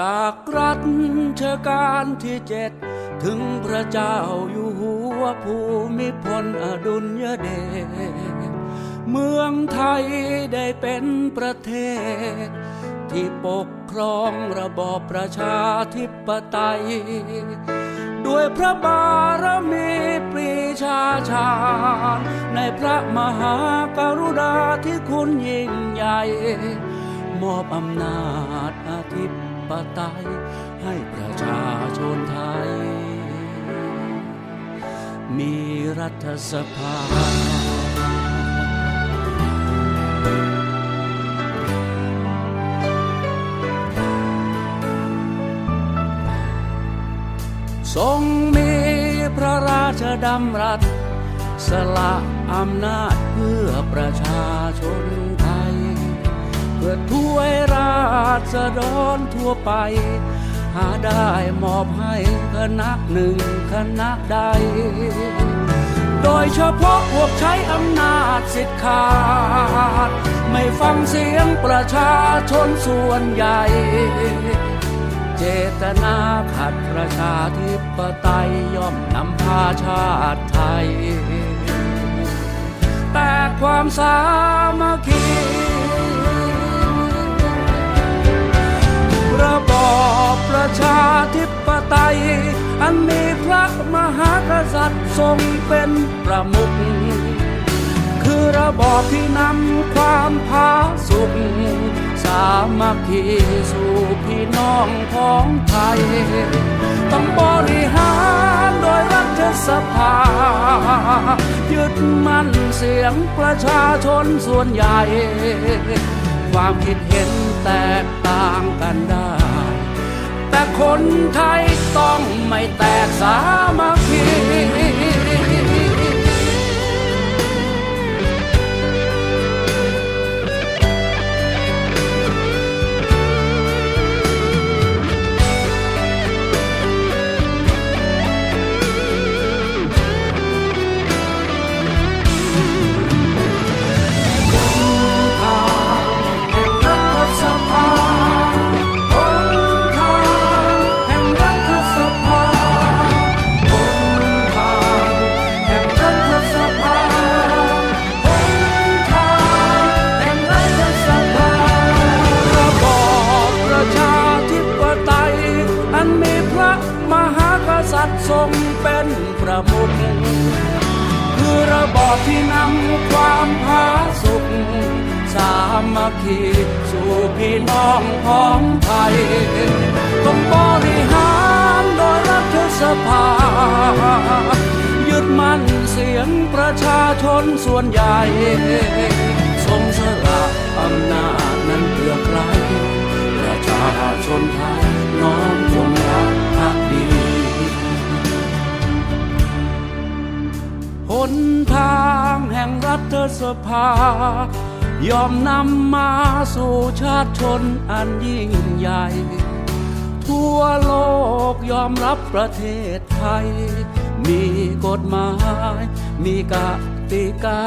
จากรัชกาลที่เจ็ดถึงพระเจ้าอยู่หัวภูมิพลอดุลยเดชเมืองไทยได้เป็นประเทศ ที่ปกครองระบอบประชาธิปไตย ด้วยพระบารมีปรีชาชาญในพระมหากรุณาที่คุณยิ่งใหญ่ มอบอำนาจ ปไตยให้ประชาชนไทย มีรัฐสภาทรงมีพระราชดำรัส สละอำนาจเพื่อประชาชน เพื่อถ้วยราษฎรทั่วไป หาได้มอบให้คณะหนึ่งคณะใด โดยเฉพาะพวกใช้อำนาจสิทธิ์ขาด ไม่ฟังเสียงประชาชนส่วนใหญ่ เจตนาขัดประชาธิปไตยย่อมนำพาชาติไทย แต่ความสามัคคี ระบอบประชาธิปไตย อันมีพระมหากษัตริย์ทรงเป็นประมุข คือระบอบที่นำความผาสุกสามัคคีสู่พี่น้องของไทย ต้องบริหารโดยรัฐสภา ยึดมั่นเสียงประชาชนส่วนใหญ่ ความคิดเห็น แตกต่างกันได้ แต่คนไทยต้องไม่แตกสา พี่น้องของไทย ต้องบริหารโดยรัฐสภา ยึดมั่นเสียงประชาชนส่วนใหญ่ ทรงสละอำนาจนั้นเพื่อใคร ประชาชนไทยน้อมจงรักภักดีหนทางแห่งรัฐสภา ยอมนำมาสู่ชาติชนอันยิ่งใหญ่ ทั่วโลกยอมรับประเทศไทย มีกฎหมาย มีกติกา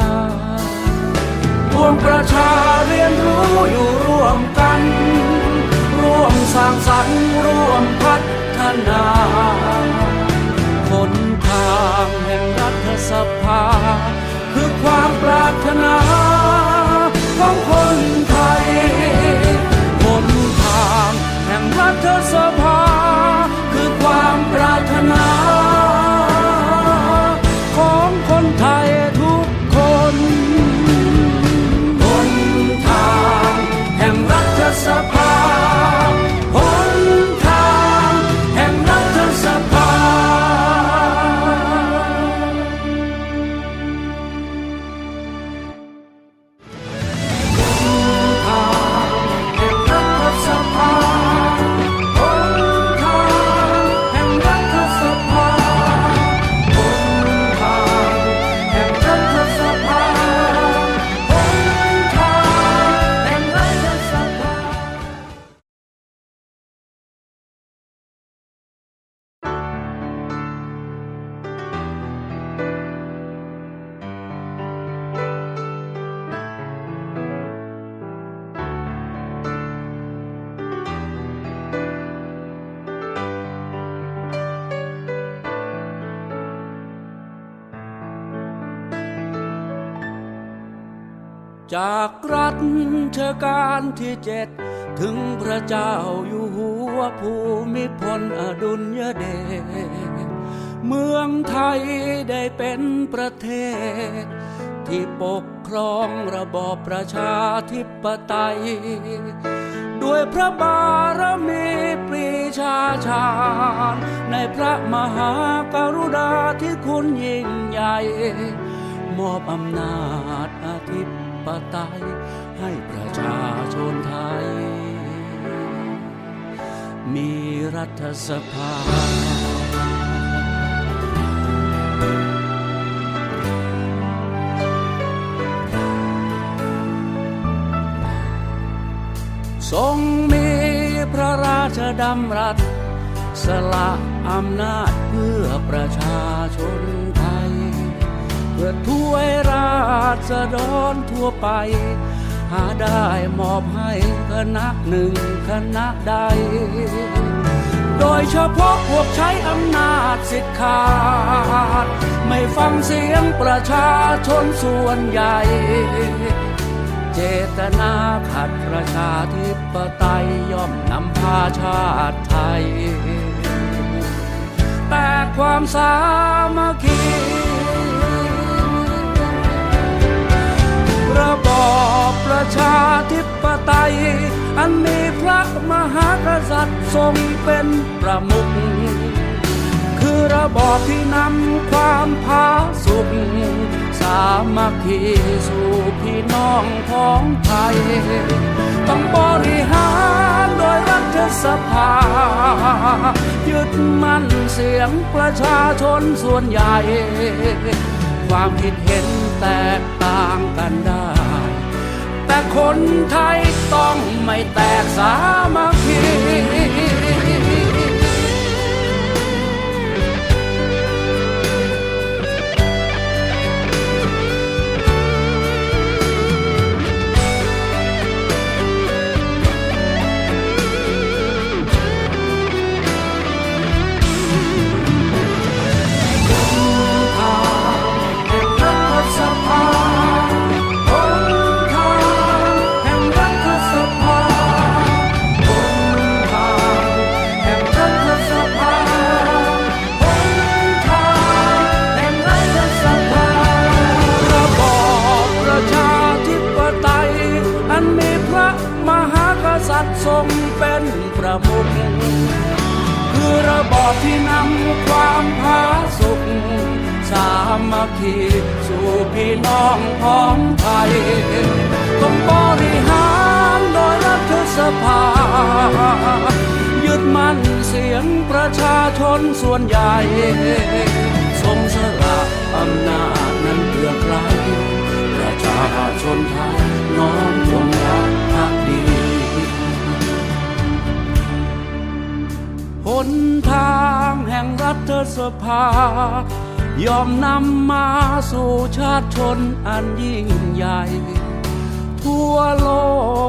ปวงประชาเรียนรู้อยู่ร่วมกัน ร่วมสร้างสรรค์ร่วมพัฒนาหนทางแห่งรัฐสภา คือความปรารถนา ขอ จากรัชกาลที่เจ็ด ถึงพระเจ้าอยู่หัวภูมิพลอดุลยเดชเมืองไทยได้เป็นประเทศ ที่ปกครองระบอบประชาธิปไตย ด้วยพระบารมีปรีชาชาญในพระมหากรุณาที่คุณยิ่งใหญ่ มอบอำนาจอธิ ปไตยให้ประชาชนไทย มีรัฐสภาทรงมีพระราชดำรัส สละอำนาจเพื่อประชาชนไท พื่อถ้วยราษฎรทั่วไป หาได้มอบให้คณะหนึ่งคณะใด โดยเฉพาะพวกใช้อำนาจสิทธิ์ขาด ไม่ฟังเสียงประชาชนส่วนใหญ่ เจตนาขัดประชาธิปไตยย่อมนำพาชาติไทย แต่ความสามัคคี ระบอบประชาธิปไตย อันมีพระมหากษัตริย์ทรงเป็นประมุขคือระบอบที่นำความผาสุกสามัคคีสู่พี่น้องของไทย ต้องบริหารโดยรัฐสภา ยึดมั่นเสียงประชาชนส่วนใหญ่ ความคิดเห็นแตกต่างกันได้ แต่คนไทยต้องไม่แตกสามัคคี มัคคีสู่พี่น้องของไทยต้องบริหารโดยรัฐสภา ยึดมั่นเสียงประชาชนส่วนใหญ่ทรงสละอำนาจนั้นเพื่อใครประชาชนไทยน้อมจงรักภักดีหนทางแห่งรัฐสภา ยอมนำมาสู่ชาติชนอันยิ่งใหญ่ ทั่วโล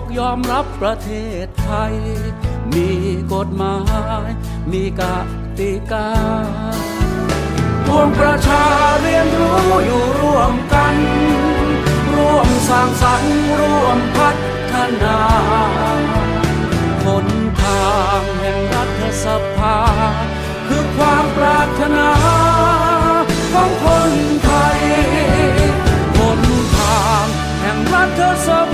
กยอมรับประเทศไทย มีกฎหมาย มีกติกาปวงประชาเรียนรู้อยู่ร่วมกัน ร่วมสร้างสรรค์ร่วมพัฒนาหนทางแห่งรัฐสภา คือความปรารถนา ของคนไทยหนทางแห่งรัฐสภ